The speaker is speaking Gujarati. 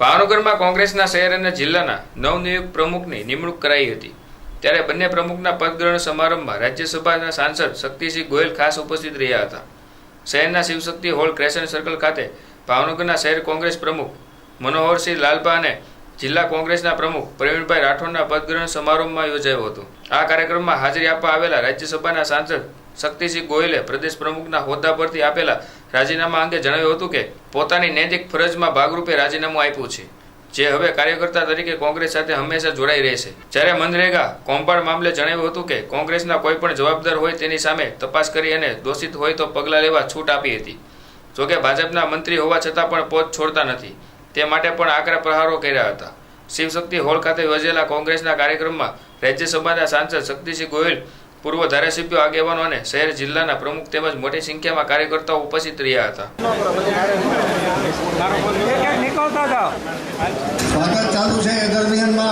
ભાવનગરમાં કોંગ્રેસના શહેર અને જિલ્લાના નવનિયુક્ત પ્રમુખની નિમણૂક કરાઈ હતી. ત્યારે બંને પ્રમુખના પદગ્રહણ સમારંભમાં રાજ્યસભાના સાંસદ શક્તિસિંહ ગોયલ ખાસ ઉપસ્થિત રહ્યા હતા. શહેરના શિવશક્તિ હોલ ક્રેશન સર્કલ ખાતે ભાવનગરના શહેર કોંગ્રેસ પ્રમુખ મનોહરસિંહ લાલભા અને જિલ્લા કોંગ્રેસના પ્રમુખ પ્રવીણભાઈ રાઠોડના પદગ્રહણ સમારોહમાં યોજાયો હતો. આ કાર્યક્રમમાં હાજરી આપવા આવેલા રાજ્યસભાના સાંસદ શક્તિસિંહ ગોયલે પ્રદેશ પ્રમુખના હોદ્દા પરથી આપેલા રાજીનામા અંગે જણાવ્યું હતું કે પોતાની નૈતિક ફરજમાં ભાગરૂપે રાજીનામું આપ્યું છે. જે હવે કાર્યકર્તા તરીકે કોંગ્રેસ સાથે હંમેશા જોડાઈ રહેશે. જ્યારે મનરેગા કૌભાંડ મામલે જણાવ્યું હતું કે કોંગ્રેસના કોઈ પણ જવાબદાર હોય તેની સામે તપાસ કરી અને દોષિત હોય તો પગલાં લેવા છૂટ આપી હતી. જોકે ભાજપના મંત્રી હોવા છતાં પણ પોત છોડતા નથી. તે માટે પણ આકરા પ્રહારો કર્યા હતા. શિવશક્તિ હોલ ખાતે યોજેલા કોંગ્રેસના કાર્યક્રમમાં રાજ્યસભાના સાંસદ શક્તિસિંહ ગોયલ પૂર્વ ધારાસભ્યો આગેવાનો અને શહેર જિલ્લાના પ્રમુખ તેમજ મોટી સંખ્યામાં કાર્યકર્તાઓ ઉપસ્થિત રહ્યા હતા. સ્વાગત ચાલુ છે દરમિયાનમાં.